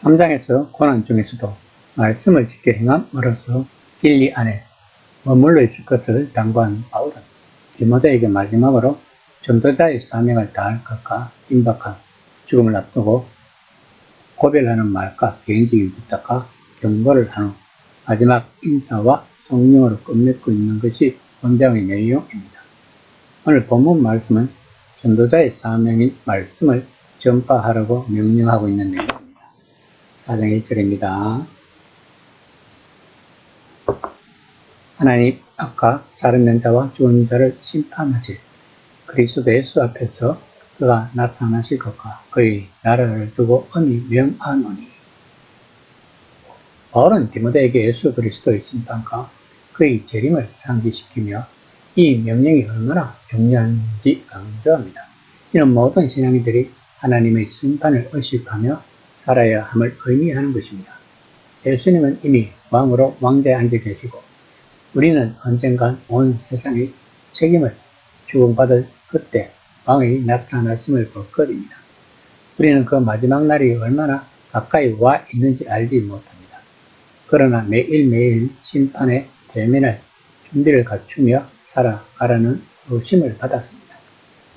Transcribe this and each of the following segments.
3장에서 고난 중에서도 말씀을 지켜 행함으로써 진리 안에 머물러 있을 것을 당부한 바울은 디모데에게 마지막으로 전도자의 사명을 다할 것과 임박한 죽음을 앞두고 고별하는 말과 개인적인 부탁과 경고를 한 후 마지막 인사와 성령으로 끝맺고 있는 것이 본장의 내용입니다. 오늘 본문 말씀은 전도자의 사명인 말씀을 전파하라고 명령하고 있는 내용입니다. 4장 1절입니다. 하나님 아까 사르는 자와 죽은 자를 심판하실 그리스도 예수 앞에서 그가 나타나실 것과 그의 나라를 두고 엄히 명하노니 바울은 디모데에게 예수 그리스도의 심판과 그의 재림을 상기시키며 이 명령이 얼마나 중요한지 강조합니다. 이는 모든 신앙인들이 하나님의 심판을 의식하며 살아야 함을 의미하는 것입니다. 예수님은 이미 왕으로 왕자에 앉아 계시고 우리는 언젠간 온 세상의 책임을 주권받을 그때 왕의 나타나심을 볼 것입니다. 우리는 그 마지막 날이 얼마나 가까이 와 있는지 알지 못합니다. 그러나 매일매일 심판의 대면할 준비를 갖추며 살아가라는 의심을 받았습니다.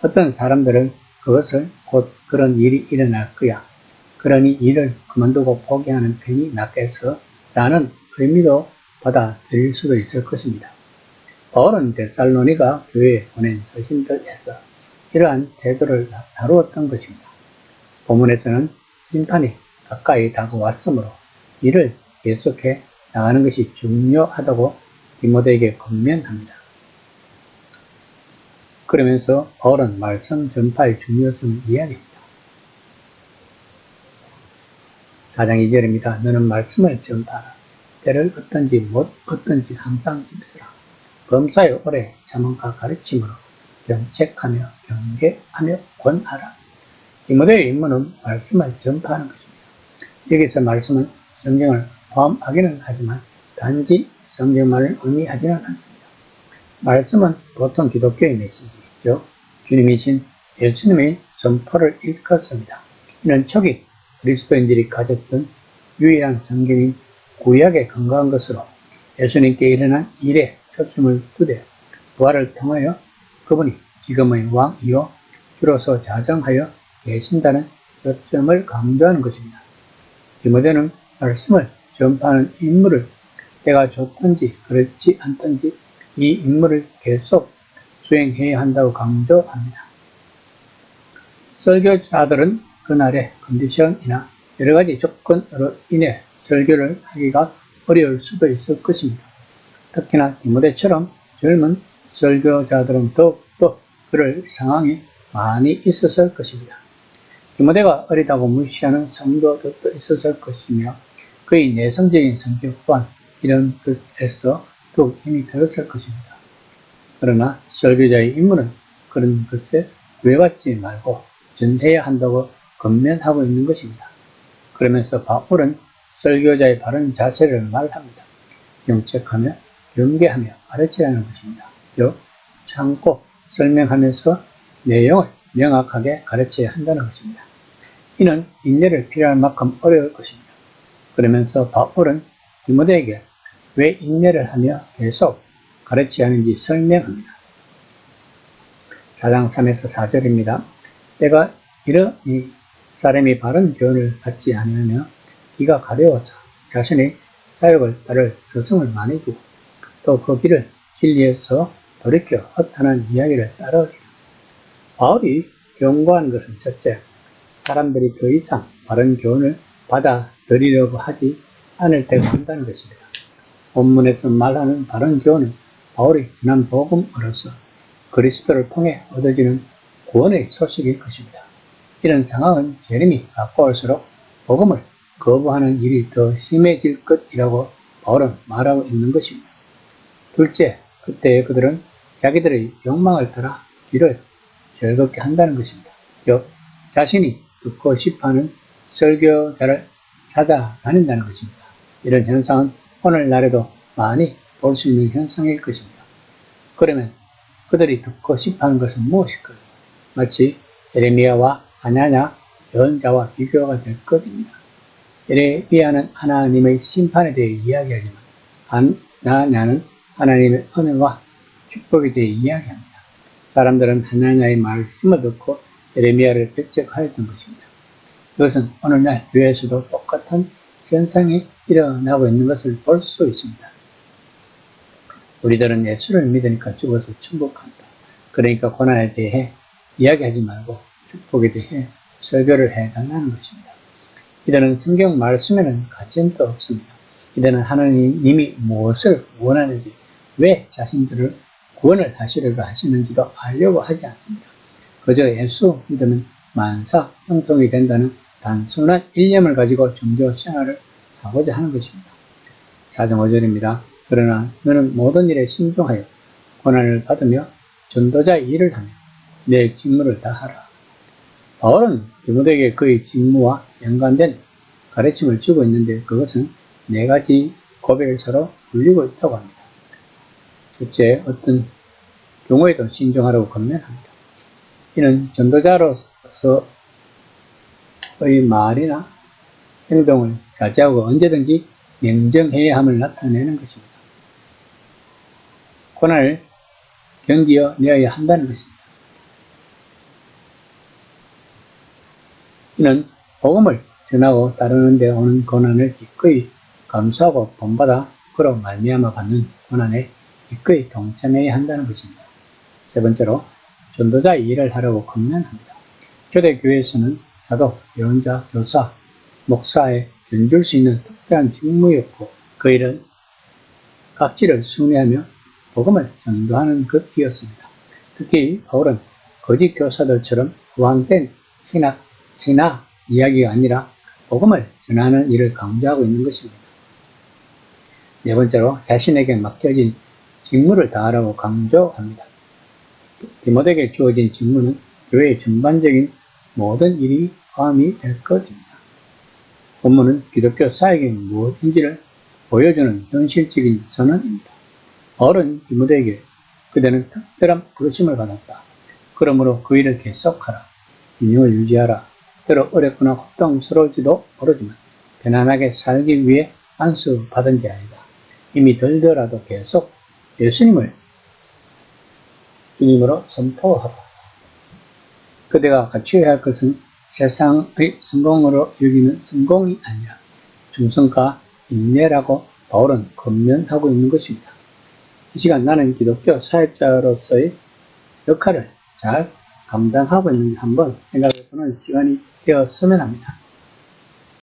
어떤 사람들은 그것을 곧 그런 일이 일어날 거야. 그러니 일을 그만두고 포기하는 편이 낫겠어. 라는 의미로 받아들일 수도 있을 것입니다. 바울은 데살로니가 교회에 보낸 서신들에서 이러한 태도를 다루었던 것입니다. 본문에서는 심판이 가까이 다가왔으므로 이를 계속해 나가는 것이 중요하다고 디모데에게 권면합니다. 그러면서 바울은 말씀 전파의 중요성을 이야기합니다. 4장 2절입니다. 너는 말씀을 전파하라. 때를 어떤지 못 어떤지 항상 힘쓰라. 범사에 오래 자문과 가르침으로 경책하며 경계하며 권하라. 디모데의 임무는 말씀을 전파하는 것입니다. 여기서 말씀은 성경을 포함하기는 하지만 단지 성경만을 의미하지는 않습니다. 말씀은 보통 기독교의 메시지죠. 주님이신 예수님의 선포를 일컫습니다. 이는 초기 그리스도인들이 가졌던 유일한 성경인 구약에 건강한 것으로 예수님께 일어난 일에 초점을 두되 부활을 통하여 그분이 지금의 왕이요 주로서 자정하여 계신다는 초점을 강조하는 것입니다. 디모데는 말씀을 전파하는 임무를 때가 좋든지 그렇지 않든지 이 임무를 계속 수행해야 한다고 강조합니다. 설교자들은 그날의 컨디션이나 여러 가지 조건으로 인해 설교를 하기가 어려울 수도 있을 것입니다. 특히나 디모데처럼 젊은 설교자들은 더욱더 그럴 상황이 많이 있었을 것입니다. 디모데가 어리다고 무시하는 성도들도 있었을 것이며 그의 내성적인 성격 또한 이런 뜻에서 더욱 힘이 들었을 것입니다. 그러나 설교자의 임무는 그런 것에 구애받지 말고 전해야 한다고 건면하고 있는 것입니다. 그러면서 바울은 설교자의 바른 자세를 말합니다. 영책하며 경계하며 가르치라는 것입니다. 즉 참고 설명하면서 내용을 명확하게 가르쳐야 한다는 것입니다. 이는 인내를 필요할 만큼 어려울 것입니다. 그러면서 바울은 디모데에게 왜 인내를 하며 계속 가르쳐야 하는지 설명합니다. 4장 3에서 4절입니다. 때가 이러니 사람이 바른 교훈을 받지 않으며 이가 가벼워서 자신의 사역을 따를 스승을 많이 두고 또 그 길을 진리에서 돌이켜 허탄한 이야기를 따르리라. 바울이 경고하는 것은 첫째, 사람들이 더 이상 바른 교훈을 받아들이려고 하지 않을 때가 온다는 것입니다. 본문에서 말하는 바른 교훈은 바울이 지난 복음으로서 그리스도를 통해 얻어지는 구원의 소식일 것입니다. 이런 상황은 재림이 가까울수록 복음을 거부하는 일이 더 심해질 것이라고 바울은 말하고 있는 것입니다. 둘째, 그때 그들은 자기들의 욕망을 따라 길을 즐겁게 한다는 것입니다. 즉, 자신이 듣고 싶어하는 설교자를 찾아다닌다는 것입니다. 이런 현상은 오늘날에도 많이 볼 수 있는 현상일 것입니다. 그러면 그들이 듣고 싶어하는 것은 무엇일까요? 마치 에레미야와 하냐냐 연자와 비교가 될 것입니다. 예레미야는 하나님의 심판에 대해 이야기하지만 한, 나냐는 하나님의 은혜와 축복에 대해 이야기합니다. 사람들은 하나님의 말을 심어 듣고 예레미야를 배척하였던 것입니다. 이것은 오늘날 교회에서도 똑같은 현상이 일어나고 있는 것을 볼 수 있습니다. 우리들은 예수를 믿으니까 죽어서 천국한다. 그러니까 고난에 대해 이야기하지 말고 축복에 대해 설교를 해달라는 것입니다. 이들은 성경 말씀에는 가전도 없습니다. 이들은 하나님이 무엇을 원하는지, 왜 자신들을 구원을 하시려고 하시는지도 알려고 하지 않습니다. 그저 예수 믿으면 만사 형성이 된다는 단순한 일념을 가지고 종교 생활을 하고자 하는 것입니다. 4정 5절입니다. 그러나 너는 모든 일에 신중하여 고난을 받으며 전도자 일을 하며 내 직무를 다하라. 바울은 디모데에게 그의 직무와 연관된 가르침을 주고 있는데 그것은 네 가지 고백서로 불리고 있다고 합니다. 첫째, 어떤 경우에도 신중하라고 권면합니다. 이는 전도자로서의 말이나 행동을 자제하고 언제든지 냉정해야 함을 나타내는 것입니다. 고난을 견디어 내어야 한다는 것입니다. 이는 복음을 전하고 따르는 데 오는 고난을 기꺼이 감수하고 본받아 그로 말미암아 받는 고난에 기꺼이 동참해야 한다는 것입니다. 세 번째로 전도자 일을 하려고 권면합니다. 교대교회에서는 사도, 예언자, 교사, 목사에 견줄 수 있는 특별한 직무였고 그 일은 각지를 순회하며 복음을 전도하는 것이었습니다. 특히 바울은 거짓 교사들처럼 후황된 신학, 신학 이야기가 아니라 복음을 전하는 일을 강조하고 있는 것입니다. 네 번째로 자신에게 맡겨진 직무를 다하라고 강조합니다. 디모데에게 주어진 직무는 교회의 전반적인 모든 일이 포함이 될 것입니다. 본문은 기독교 사역이 무엇인지를 보여주는 현실적인 선언입니다. 바울은 디모데에게 그대는 특별한 부르심을 받았다. 그러므로 그 일을 계속하라. 인용을 유지하라. 때로 어렵거나 고통스러울지도 모르지만 편안하게 살기 위해 안수 받은 게 아니다. 이미 들더라도 계속 예수님을 주님으로 선포하라. 그대가 갖추어야 할 것은 세상의 성공으로 여기는 성공이 아니라 중성과 인내라고 바울은 권면하고 있는 것입니다. 이 시간 나는 기독교 사역자로서의 역할을 잘 감당하고 있는지 한번 생각해 보는 시간이 되었으면 합니다.